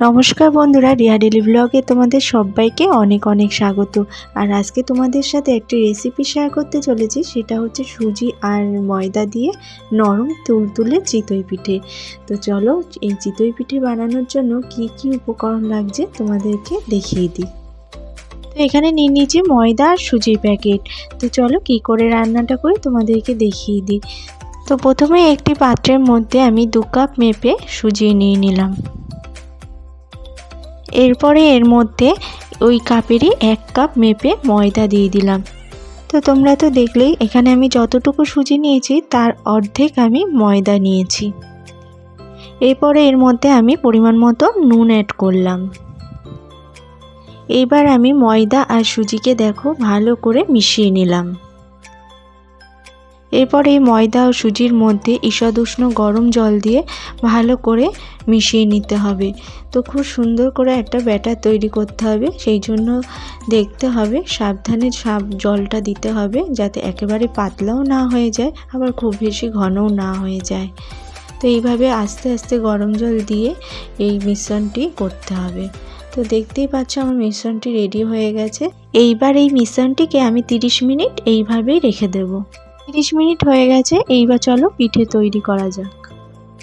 নমস্কার বন্ধুরা রিয়া ডেলি ব্লগে তোমাদের সবাইকে অনেক অনেক স্বাগত। আর আজকে তোমাদের সাথে একটি রেসিপি শেয়ার করতে চলেছি, সেটা হচ্ছে সুজি আর ময়দা দিয়ে নরম তুলতুলে চিতই পিঠে। তো চলো, এই চিতই পিঠে বানানোর জন্য কি কি উপকরণ লাগছে তোমাদেরকে দেখিয়ে দিই। তো এখানে নিয়ে নিয়েছি ময়দা আর সুজির প্যাকেট। তো চলো, কি করে রান্নাটা করে তোমাদেরকে দেখিয়ে দিই। তো প্রথমে একটি পাত্রের মধ্যে আমি দু কাপ মেপে সুজি নিয়ে নিলাম। এরপরে এর মধ্যে ওই কাপেরই এক কাপ মেপে ময়দা দিয়ে দিলাম। তো তোমরা তো দেখলেই এখানে আমি যতটুকু সুজি নিয়েছি, তার অর্ধেক আমি ময়দা নিয়েছি। এরপরে এর মধ্যে আমি পরিমাণ মতো নুন অ্যাড করলাম। এইবার আমি ময়দা আর সুজিকে দেখো ভালো করে মিশিয়ে নিলাম। এরপর এই ময়দা ও সুজির মধ্যে ঈষদ উষ্ণ গরম জল দিয়ে ভালো করে মিশিয়ে নিতে হবে। তো খুব সুন্দর করে একটা ব্যাটার তৈরি করতে হবে, সেই জন্য দেখতে হবে সাবধানে সাব জলটা দিতে হবে যাতে একেবারে পাতলাও না হয়ে যায়, আবার খুব বেশি ঘনও না হয়ে যায়। তো এইভাবে আস্তে আস্তে গরম জল দিয়ে এই মিশ্রণটি করতে হবে। তো দেখতেই পাচ্ছ আমার মিশ্রণটি রেডি হয়ে গেছে। এইবার এই মিশ্রণটিকে আমি 30 মিনিট এইভাবেই রেখে দেবো। তিরিশ মিনিট হয়ে গেছে, এইবার চলো পিঠে তৈরি করা যাক।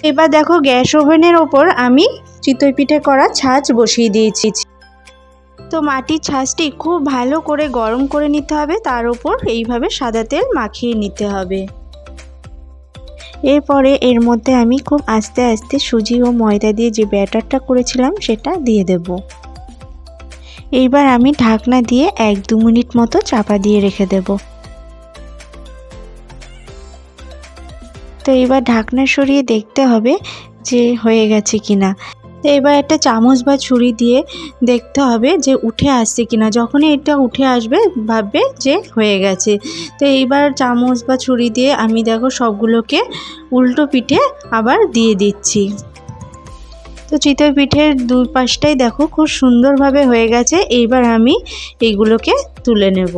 এবার দেখো গ্যাস ওভেনের ওপর আমি চিতই পিঠে করা ছাঁচ বসিয়ে দিয়েছি। তো মাটির ছাঁচটি খুব ভালো করে গরম করে নিতে হবে, তার উপর এইভাবে সাদা তেল মাখিয়ে নিতে হবে। এরপরে এর মধ্যে আমি খুব আস্তে আস্তে সুজি ও ময়দা দিয়ে যে ব্যাটারটা করেছিলাম, সেটা দিয়ে দেব। এইবার আমি ঢাকনা দিয়ে এক দু মিনিট মতো চাপা দিয়ে রেখে দেবো। তো এবার ঢাকনা সরিয়ে দেখতে হবে যে হয়ে গেছে কিনা। তো এবার একটা চামচ বা ছুরি দিয়ে দেখতে হবে যে উঠে আসছে কিনা। যখনই এটা উঠে আসবে, ভাববে যে হয়ে গেছে। তো এইবার চামচ বা ছুরি দিয়ে আমি দেখো সবগুলোকে উল্টো পিঠে আবার দিয়ে দিচ্ছি। তো চিতই পিঠের দুই পাশটাই দেখো খুব সুন্দরভাবে হয়ে গেছে। এইবার আমি এইগুলোকে তুলে নেব।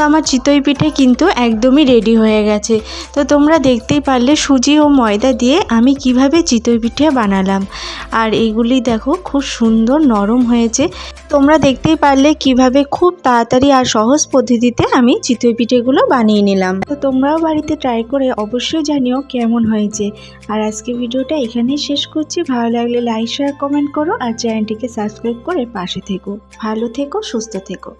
আমার চিতই পিঠে কিন্তু একদমই রেডি হয়ে গেছে। তো তোমরা দেখতেই পারলে সুজি ও ময়দা দিয়ে আমি কীভাবে চিতই পিঠে বানালাম। আর এইগুলি দেখো খুব সুন্দর নরম হয়েছে। তোমরা দেখতেই পারলে কীভাবে খুব তাড়াতাড়ি আর সহজ পদ্ধতিতে আমি চিতই পিঠেগুলো বানিয়ে নিলাম। তো তোমরাও বাড়িতে ট্রাই করে অবশ্যই জানিও কেমন হয়েছে। আর আজকে ভিডিওটা এখানেই শেষ করছি। ভালো লাগলে লাইক শেয়ার কমেন্ট করো আর চ্যানেলটিকে সাবস্ক্রাইব করে পাশে থেকো। ভালো থেকো, সুস্থ থেকো।